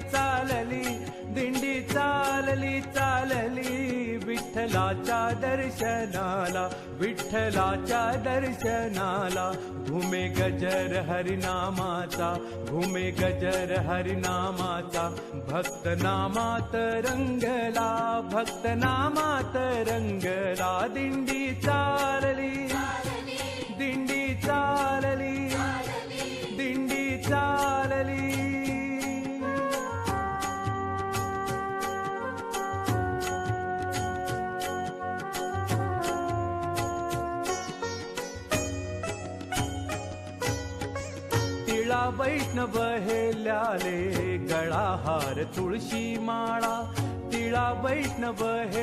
चालली दिंडी चालली चालली. विठ्ठलाच्या दर्शनाला विठ्ठलाच्या दर्शनाला. घुमे गजर हरिनामाचा घुमे गजर हरिनामाचा. भक्त नामात रंगला भक्त नामात रंगला. दिंडी चाल तिळा वैष्णव हेल्याले गळा हार तुळशी माळा तिळा वैष्णव हे